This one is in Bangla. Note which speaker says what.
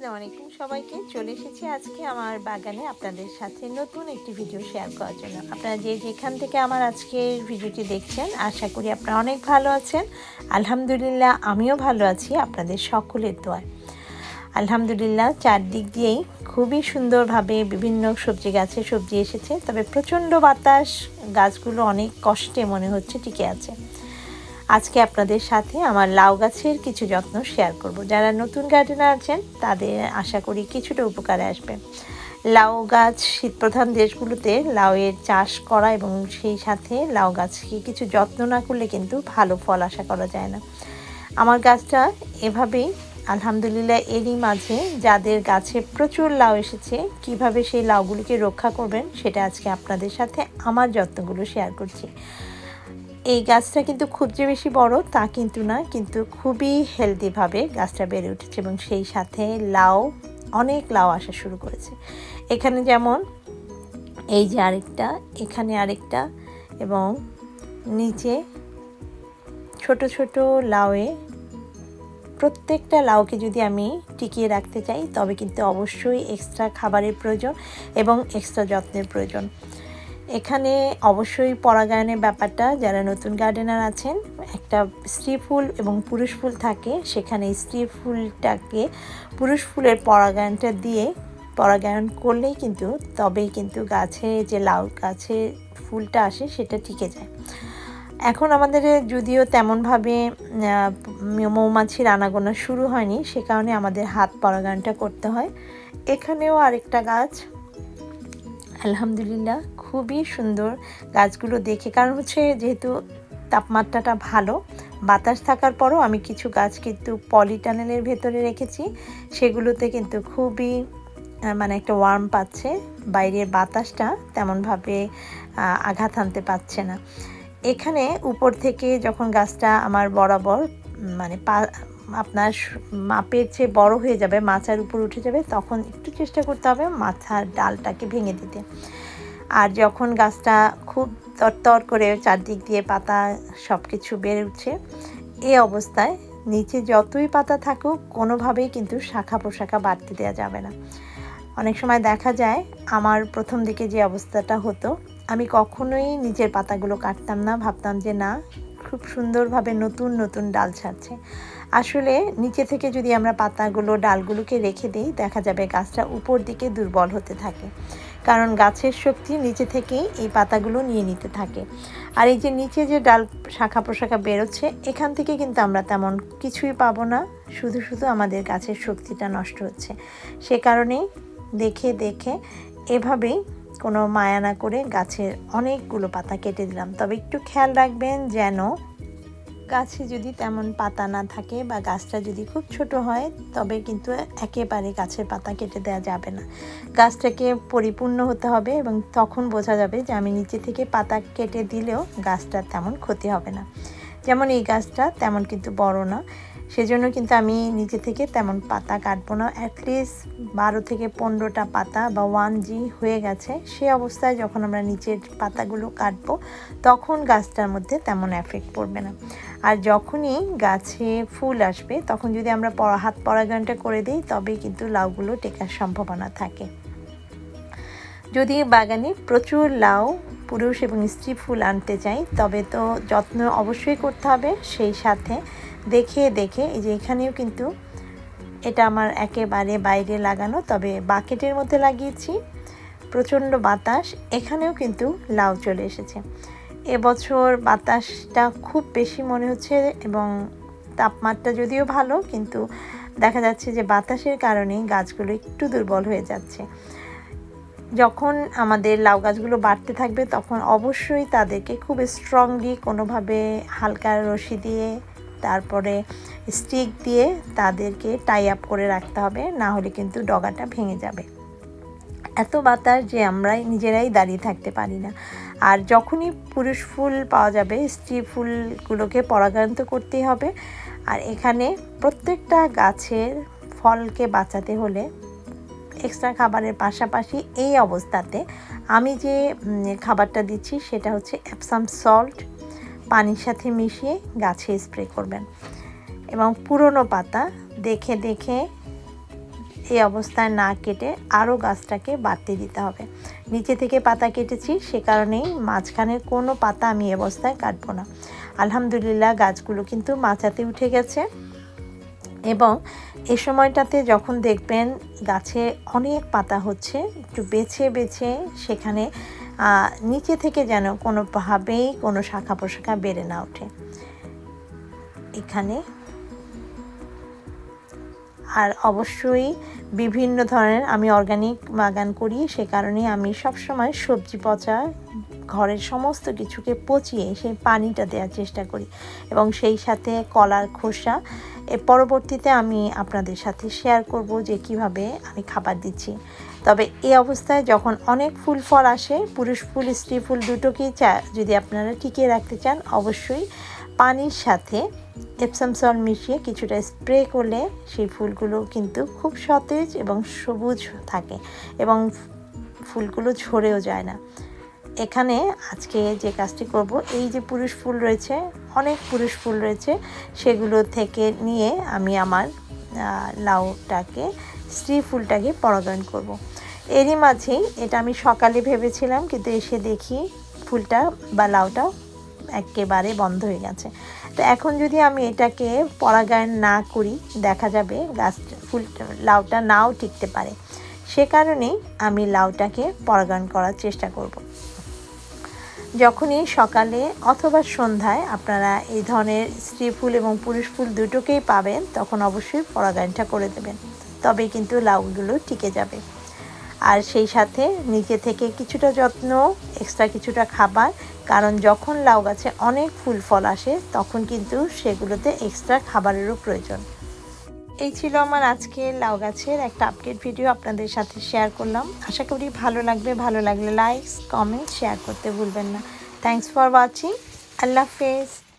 Speaker 1: আসসালামু আলাইকুম সবাইকে। চলে এসেছি আজকে আমার বাগানে আপনাদের সাথে নতুন একটি ভিডিও শেয়ার করার জন্য। আপনারা যে যেখান থেকে আমার আজকের ভিডিওটি দেখছেন, আশা করি আপনারা অনেক ভালো আছেন। আলহামদুলিল্লাহ, আমিও ভালো আছি, আপনাদের সকলের দোয়ায়। আলহামদুলিল্লাহ, চারদিক দিয়েই খুবই সুন্দরভাবে বিভিন্ন সবজি গাছে সবজি এসেছে, তবে প্রচণ্ড বাতাস, গাছগুলো অনেক কষ্টে মনে হচ্ছে টিকে আছে। আজকে আপনাদের সাথে আমার লাউ গাছের কিছু যত্ন শেয়ার করব। যারা নতুন গার্ডেনার আছেন, তাদের আশা করি কিছুটা উপকারে আসবে। লাউ গাছ শীতপ্রধান দেশগুলোতে লাউয়ের চাষ করা এবং সেই সাথে লাউ গাছকে কিছু যত্ন না করলে কিন্তু ভালো ফল আশা করা যায় না। আমার গাছটা এভাবেই আলহামদুলিল্লাহ এরই মাঝে যাদের গাছে প্রচুর লাউ এসেছে, কীভাবে সেই লাউগুলিকে রক্ষা করবেন, সেটা আজকে আপনাদের সাথে আমার যত্নগুলো শেয়ার করছি। এই গাছটা কিন্তু খুব যে বেশি বড় তা কিন্তু না, কিন্তু খুবই হেলদিভাবে গাছটা বেড়ে উঠেছে এবং সেই সাথে লাউ, অনেক লাউ আসা শুরু করেছে। এখানে যেমন এই যে আরেকটা, এখানে আরেকটা এবং নিচে ছোট ছোট লাউয়ে প্রত্যেকটা লাউকে যদি আমি টিকিয়ে রাখতে চাই, তবে কিন্তু অবশ্যই এক্সট্রা খাবারের প্রয়োজন এবং এক্সট্রা যত্নের প্রয়োজন। এখানে অবশ্যই পরাগায়নের ব্যাপারটা, যারা নতুন গার্ডেনার আছেন, একটা স্ত্রী ফুল এবং পুরুষ ফুল থাকে, সেখানে স্ত্রী ফুলটাকে পুরুষ ফুলের পরাগায়নটা দিয়ে পরাগায়ন করলেই কিন্তু, তবেই কিন্তু গাছে যে লাউ গাছে ফুলটা আসে, সেটা টিকে যায়। এখন আমাদের যদিও তেমনভাবে মৌমাছির আনাগোনা শুরু হয়নি, সে কারণে আমাদের হাত পরাগায়নটা করতে হয়। এখানেও আরেকটা গাছ, আলহামদুলিল্লাহ খুবই সুন্দর গাছগুলো দেখে। কারণ হচ্ছে যেহেতু তাপমাত্রাটা ভালো, বাতাস থাকার পরও আমি কিছু গাছ কিন্তু পলিটানেলের ভেতরে রেখেছি। সেগুলোতে কিন্তু খুবই মানে একটা ওয়ার্ম পাচ্ছে। বাইরের বাতাসটা তেমনভাবে আঘাত আনতে পারছে না। এখানে উপর থেকে যখন গাছটা আমার বরাবর মানে পা, আপনার মাপের চেয়ে বড় হয়ে যাবে মাথার উপর উঠে যাবে, তখন একটু চেষ্টা করতে হবে মাথার ডালটাকে ভেঙে দিতে। আর যখন গাছটা খুব তরতর করে চারদিক দিয়ে পাতা সব কিছু বেড়ে উঠছে এই অবস্থায় নিচে যতই পাতা থাকুক কোনোভাবেই কিন্তু শাখা পোশাখা বাড়তে দেওয়া যাবে না। অনেক সময় দেখা যায় আমার প্রথম দিকে যে অবস্থাটা হতো, আমি কখনোই নিচের পাতাগুলো কাটতাম না, ভাবতাম যে না খুব সুন্দরভাবে নতুন নতুন ডাল ছাড়ছে। আসলে নিচে থেকে যদি আমরা পাতাগুলো, ডালগুলোকে রেখে দিই, দেখা যাবে গাছটা উপর দিকে দুর্বল হতে থাকে। কারণ গাছের শক্তি নিচে থেকেই এই পাতাগুলো নিয়ে নিতে থাকে। আর এই যে নিচে যে ডাল শাখা প্রশাখা বেরোচ্ছে, এখান থেকে কিন্তু আমরা তেমন কিছুই পাবো না। শুধু শুধু আমাদের গাছের শক্তিটা নষ্ট হচ্ছে। সে কারণেই দেখে দেখে এভাবেই কোনো মায়া না করে গাছের অনেকগুলো পাতা কেটে দিলাম। তবে একটু খেয়াল রাখবেন যেন গাছে যদি তেমন পাতা না থাকে বা গাছটা যদি খুব ছোট হয়, তবে কিন্তু একেবারে গাছের পাতা কেটে দেওয়া যাবে না। গাছটাকে পরিপূর্ণ হতে হবে এবং তখন বোঝা যাবে যে আমি নিচে থেকে পাতা কেটে দিলেও গাছটার তেমন ক্ষতি হবে না। যেমন এই গাছটা তেমন কিন্তু বড় না। সেজন্য কিন্তু আমি নিজে থেকে তেমন পাতা কাটবো না। অ্যাটলিস্ট বারো থেকে পনেরোটা পাতা বা ওয়ান জি হয়ে গেছে। সে অবস্থায় যখন আমরা নিচের পাতাগুলো কাটবো, তখন গাছটার মধ্যে তেমন এফেক্ট পড়বে না। আর যখনই গাছে ফুল আসবে, তখন যদি আমরা হাত পরাগানটা করে দিই, তবেই কিন্তু লাউগুলো টেকার সম্ভাবনা থাকে। যদি বাগানে প্রচুর লাউ, পুরুষ এবং স্ত্রী ফুল আনতে চাই, তবে তো যত্ন অবশ্যই করতে হবে। সেই সাথে দেখে দেখে, এই যে এখানেও কিন্তু এটা আমার একেবারে বাইরে লাগানো, তবে বাকেটের মধ্যে লাগিয়েছি। প্রচণ্ড বাতাস, এখানেও কিন্তু লাউ চলে এসেছে। এবছর বাতাসটা খুব বেশি মনে হচ্ছে এবং তাপমাত্রা যদিও ভালো, কিন্তু দেখা যাচ্ছে যে বাতাসের কারণে গাছগুলো একটু দুর্বল হয়ে যাচ্ছে। যখন আমাদের লাউ গাছগুলো বাড়তে থাকবে, তখন অবশ্যই তাদেরকে খুব স্ট্রংলি কোনোভাবে হালকা রশি দিয়ে তারপরে স্টিক দিয়ে তাদেরকে টাই আপ করে রাখতে হবে, না হলে কিন্তু ডগাটা ভেঙে যাবে। এত বাতাস যে আমরা নিজেরাই দাঁড়িয়ে থাকতে পারি না। আর যখনই পুরুষ ফুল পাওয়া যাবে, স্ত্রী ফুলগুলোকে পরাগায়ন্ত করতেই হবে। আর এখানে প্রত্যেকটা গাছের ফলকে বাঁচাতে হলে এক্সট্রা খাবারের পাশাপাশি এই অবস্থাতে আমি যে খাবারটা দিচ্ছি সেটা হচ্ছে অ্যাপসাম সল্ট পানির সাথে মিশিয়ে গাছে স্প্রে করবেন। এবং পুরনো পাতা দেখে দেখে এই অবস্থায় না কেটে আরও গাছটাকে বাড়তে দিতে হবে। নিচে থেকে পাতা কেটেছি, সে কারণেই মাঝখানের কোনো পাতা আমি অবস্থায় কাটবো না। আলহামদুলিল্লাহ গাছগুলো কিন্তু মাচাতে উঠে গেছে। এবং এ সময়টাতে যখন দেখবেন গাছে অনেক পাতা হচ্ছে, একটু বেছে বেছে সেখানে নিচে থেকে যেন কোনোভাবেই কোনো শাখা পোশাখা বেড়ে না ওঠে। এখানে আর অবশ্যই বিভিন্ন ধরনের আমি অর্গানিক বাগান করি, সে কারণে আমি সবসময় সবজি পচা, ঘরের সমস্ত কিছুকে পচিয়ে সেই পানিটা দেওয়ার চেষ্টা করি এবং সেই সাথে কলার খোসা। এ পরবর্তীতে আমি আপনাদের সাথে শেয়ার করব যে কীভাবে আমি খাবার দিচ্ছি। তবে এই অবস্থায় যখন অনেক ফুল ফল আসে, পুরুষ ফুল, স্ত্রী ফুল দুটোকেই চা যদি আপনারা টিকিয়ে রাখতে চান, অবশ্যই পানির সাথে এপসাম সল মিশিয়ে কিছুটা স্প্রে করলে সেই ফুলগুলো কিন্তু খুব সতেজ এবং সবুজ থাকে এবং ফুলগুলো ঝরেও যায় না। এখানে আজকে যে কাজটি করব, এই যে পুরুষ ফুল রয়েছে, অনেক পুরুষ ফুল রয়েছে, সেগুলো থেকে নিয়ে আমি আমার লাউটাকে স্ত্রী ফুলটাকে পরাগায়ন করব। এরই মাঝেই এটা আমি সকালে ভেবেছিলাম, কিন্তু এসে দেখি ফুলটা বা লাউটা একেবারে বন্ধ হয়ে গেছে তো এখন যদি আমি এটাকে পরাগায়ন না করি, দেখা যাবে গাছ ফুল লাউটা নাও টিকতে পারে সে কারণেই আমি লাউটাকে পরাগায়ন করার চেষ্টা করব। যখনই সকালে অথবা সন্ধ্যায় আপনারা এই ধরনের স্ত্রী ফুল এবং পুরুষ ফুল দুটোকেই পাবেন, তখন অবশ্যই পরাগায়নটা করে দেবেন তবেই কিন্তু লাউগুলো টিকে যাবে। আর সেই সাথে নিচে থেকে কিছুটা যত্ন এক্সট্রা কিছুটা খাবার, কারণ যখন লাউ গাছে অনেক ফুল ফল আসে, তখন কিন্তু সেগুলোতে এক্সট্রা খাবারেরও প্রয়োজন। এই ছিল আমার আজকে লাউ গাছের একটা আপডেট ভিডিও আপনাদের সাথে শেয়ার করলাম। আশা করি ভালো লাগবে। ভালো লাগলে লাইকস কমেন্ট শেয়ার করতে ভুলবেন না। থ্যাংকস ফর ওয়াচিং আল্লাহ হাফেজ।